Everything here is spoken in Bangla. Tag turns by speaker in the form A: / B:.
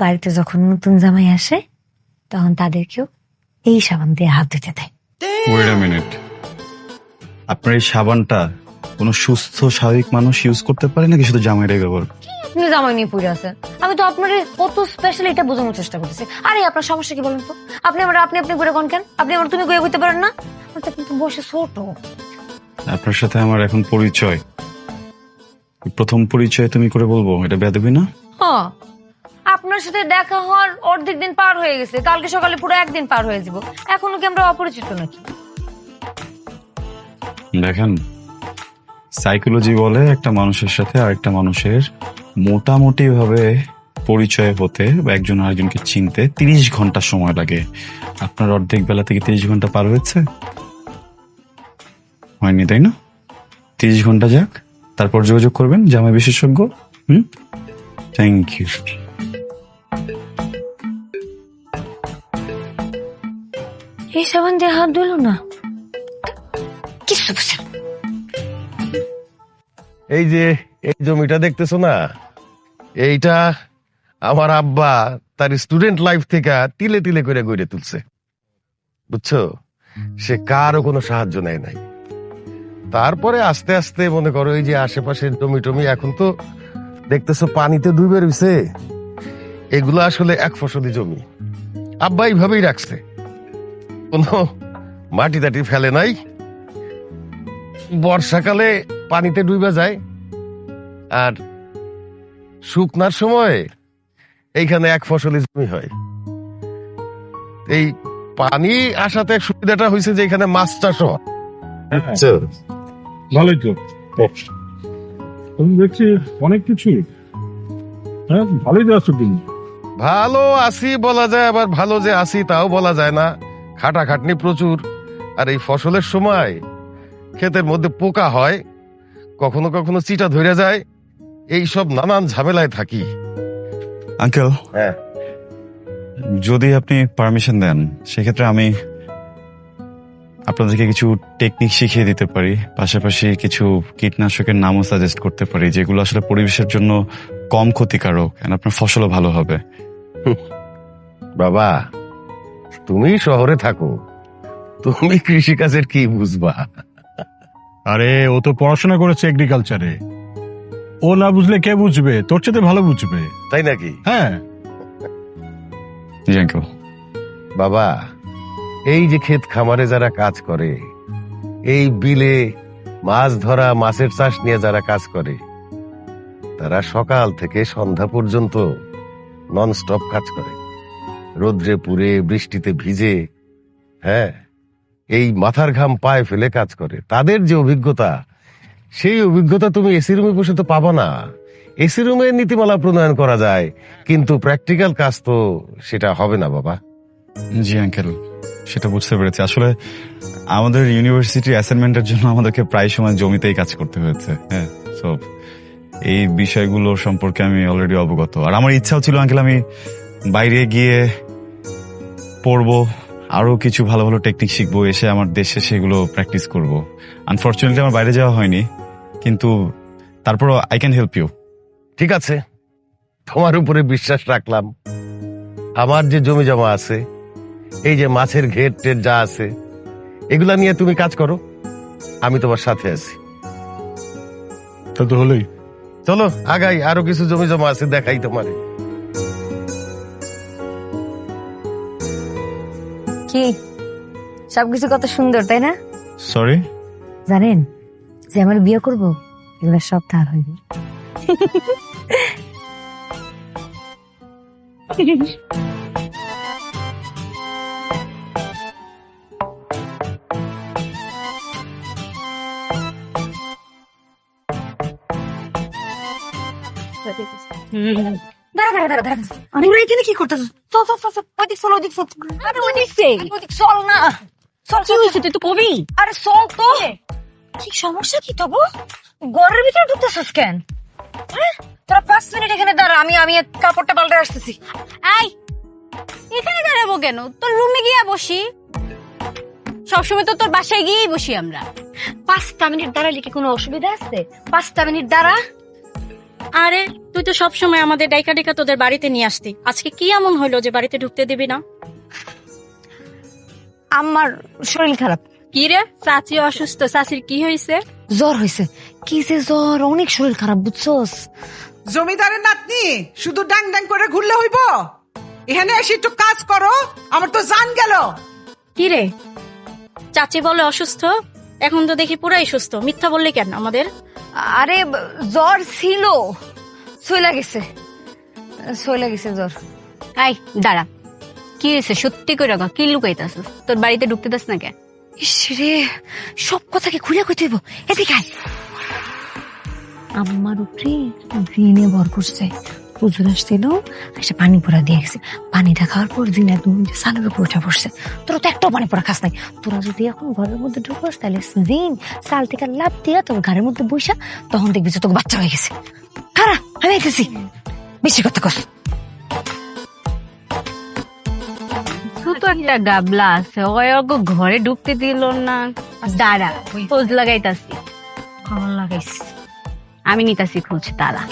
A: বাড়িতে যখন নতুন জামাই আসে তখন তাদেরকেও এই সাবান দিয়ে হাত ধুতে দেয়।
B: ওয়েট মিনিট আপনার এই সাবানটা কোনো সুস্থ স্বাভাবিক মানুষ ইউজ করতে পারে নাকি শুধু জামাইরাই ব্যবহার
A: আপনি জামাই নিয়ে পড়ে আছেন। আমি তো আপনার কত স্পেশাল এটা বোঝানোর চেষ্টা করতেছি। আরে আপনার সমস্যা কি বলেন তো? আপনি আমার আপনি আপনি করে কোন কেন? আপনি আমার তুমি করে পারেন না? তো কিন্তু বসে ছোট।
B: আপনার সাথে আমার এখন পরিচয়। প্রথম পরিচয় তুমি করে বলব এটা বেদবি না?
A: হ্যাঁ। আপনার সাথে দেখা হওয়ার অর্ধেক দিন পার হয়ে গেছে। কালকে সকালে পুরো একদিন পার হয়ে যাব। এখনও কি আমরা অপরিচিত নাকি?
B: দেখেন সাইকোলজি বলে একটা মানুষের সাথে আরেকটা মানুষের মোটামুটি ভাবে পরিচয় হতে বা একজন আরেকজনকে চিনতে তিরিশ ঘণ্টা সময় লাগে। আপনার অর্ধেক বেলা থেকে তিরিশ ঘণ্টা পার হয়েছে? হয়নি, তাই না? তিরিশ ঘণ্টা যাক, তারপর যোগাযোগ করবেন জামাই বিশেষজ্ঞ, হুম? থ্যাংক ইউ
A: এই সাবান দিয়ে হাত ধুলো না। কিছু বুঝে
C: এই যে, এই জমিটা দেখতেছো না? এইটা আমার আব্বা তার স্টুডেন্ট লাইফ থেকে তিলে তিলে করে গড়ে তুলছে। বুঝছ? সে কারও কোনো সাহায্য নেয় নাই। তারপরে আস্তে আস্তে মনে করো এই যে আশেপাশের জমি টমি এখন তো দেখতেছো পানিতে ডুবে রয়েছে এগুলো আসলে এক ফসলি জমি। আব্বা এইভাবেই রাখছে। কোনো মাটি টাটি ফেলে নাই। বর্ষাকালে পানিতে ডুবে যায়। আর শুকনার সময় এইখানে এক ফসলি জমি হয়। এই পানি আসাতে সুবিধাটা হয়েছে যে এখানে মাছ চাষ হয়।
D: ভালোই তো। তুমি দেখছি অনেক কিছু হ্যাঁ ভালোই তো আছো তুমি।
C: ভালো আছি বলা যায় আবার ভালো যে আছি তাও বলা যায় না। খাটাখাটনি প্রচুর। আর এই ফসলের সময় ক্ষেতের মধ্যে পোকা হয় কখনো কখনো চিটা ধরে যায় এই সব নানান ঝামেলায় থাকি।
B: আঙ্কেল
C: হ্যাঁ।
B: যদি আপনি পারমিশন দেন সেক্ষেত্রে আমি আপনাদেরকে কিছু টেকনিক শিখিয়ে দিতে পারি পাশাপাশি কিছু কীটনাশকের নামও সাজেস্ট করতে পারি যেগুলো আসলে পরিবেশের জন্য কম ক্ষতিকারক আপনার ফসলও ভালো হবে।
C: বাবা তুমি শহরে থাকো। তুমি কৃষিকাজের কি বুঝবা?
D: আরে ও তো পড়াশোনা করেছে এগ্রিকালচারে ও না বুঝলে কে বুঝবে? তোর চেয়ে ভালো বুঝবে।
C: তাই নাকি?
D: হ্যাঁ।
C: বাবা এই যে ক্ষেত খামারে যারা কাজ করে এই বিলে মাছ ধরা মাছের চাষ নিয়ে যারা কাজ করে তারা সকাল থেকে সন্ধ্যা পর্যন্ত নন স্টপ কাজ করে। রোদ্রে পুড়ে বৃষ্টিতে ভিজে হ্যাঁ এই মাথার ঘাম পায়ে ফেলে কাজ করে। তাদের যে অভিজ্ঞতা, সেই অভিজ্ঞতা তুমি এসি রুমে বসে তো পাবো না। এসি রুমে নীতিমালা প্রণয়ন করা যায়, কিন্তু প্র্যাকটিক্যাল কাজ তো সেটা হবে না, বাবা।
B: জি, আঙ্কেল, সেটা বুঝতে পেরেছি। আসলে আমাদের ইউনিভার্সিটি অ্যাসাইনমেন্টের জন্য আমাদেরকে প্রায় সময় জমিতেই কাজ করতে হয়েছে হ্যাঁ। এই বিষয়গুলো সম্পর্কে আমি অলরেডি অবগত। আর আমার ইচ্ছাও ছিল, আঙ্কেল, আমি বাইরে গিয়ে পড়ব আরও কিছু ভালো ভালো টেকনিক শিখব এসে আমার দেশে সেগুলো প্র্যাকটিস করব। আনফর্চুনেটলি আমার বাইরে যাওয়া হয়নি কিন্তু তারপরও আই ক্যান হেল্প ইউ
C: ঠিক আছে তোমার উপরে বিশ্বাস রাখলাম। আমার যে জমি জমা আছে এই যে মাছের ঘের টের যা আছে এগুলা নিয়ে তুমি কাজ করো আমি তোমার সাথে আছি।
D: তা তো হলোই।
C: চলো আগাই আরও কিছু জমি জমা আছে দেখাই তোমারে।
A: কি? সবকিছু কত সুন্দর তাই না?
B: সরি
A: জানেন যে আমার বিয়ে করব এগুলো সব তার হইবে। দাঁড়া দাঁড়া দাঁড়া দাঁড়া। আরে এখানে কি করতেছ চল চল চল চল ওদিক চল ওদিক চল। আরে ওদিক চল ওদিক চল না। চল কি হয়েছে? তুই তো কবি। আরে চল তো। কি সমস্যা কি তবু ঘরের ভিতরে ঢুকতেছিস কেন? হ্যাঁ? তোরা পাঁচ মিনিট এখানে দাঁড়া আমি আমি কাপড়টা পাল্টে আসতেছি।
E: আই এখানে দাঁড়াবো কেন? তোর রুমে গিয়ে বসি। সবসময় তো তোর বাসায় গিয়েই বসি আমরা।
A: পাঁচটা মিনিট দাঁড়ালে কি কোনো অসুবিধা আছে? পাঁচটা মিনিট দাঁড়া।
E: আরে তুই তো সবসময় আমাদের ডাইকা ডাইকা তোদের বাড়িতে নিয়ে আসতি। আজকে কি এমন হইল যে বাড়িতে ঢুকতে দিবি না?
A: আমার শরীর খারাপ।
E: কি রে? চাচি অসুস্থ চাচির কি হয়েছে
A: জ্বর হয়েছে কি যে জ্বর অনেক শরীর খারাপ বুঝছস?
F: জমিদারের নাতনি শুধু ডাং ডাং করে ঘুরলে হইব? এখানে এসে একটু কাজ করো আমার তো জান গেল।
E: কি রে? চাচি বলে অসুস্থ? এখন তো দেখি পুরাই সুস্থ। মিথ্যা বললি কেন আমাদের?
A: আরে জ্বর ছিল। সইলা গেছে সইলা গেছে জ্বর
G: আই দাঁড়া। কি হয়েছে সত্যি করে রাখা কি লুকাইতাস তোর বাড়িতে ঢুকতে দাস না কে
A: ইস রে সব কথা কি খুলে কইতে হইব এদিকে আয়। আমার উপরে ঋণে ভর করছে পুজোর আসছিল একটা পানি পোড়া দিয়ে গেছে। পানিটা খাওয়ার পর দিন একদম সালের উপর উঠে পড়ছে তোরা তো একটাও পানি পোড়া খাস নাই। তোরা যদি এখন ঘরের মধ্যে ঢুকোস তাহলে দিন সাল থেকে লাভ দিয়া তোর ঘরের মধ্যে বসা তখন দেখবি যে তোকে বাচ্চা হয়ে গেছে। খারা আমি আইতেছি। বেশি কথা কস।
G: ছোট একটা গাবলা আছে ওই ঘরে ঢুকতে দিল না। দাঁড়া খোঁজ লাগাইতাছি।
A: খবর লাগাইছি।
G: আমি নিতাছি খোঁজ তারা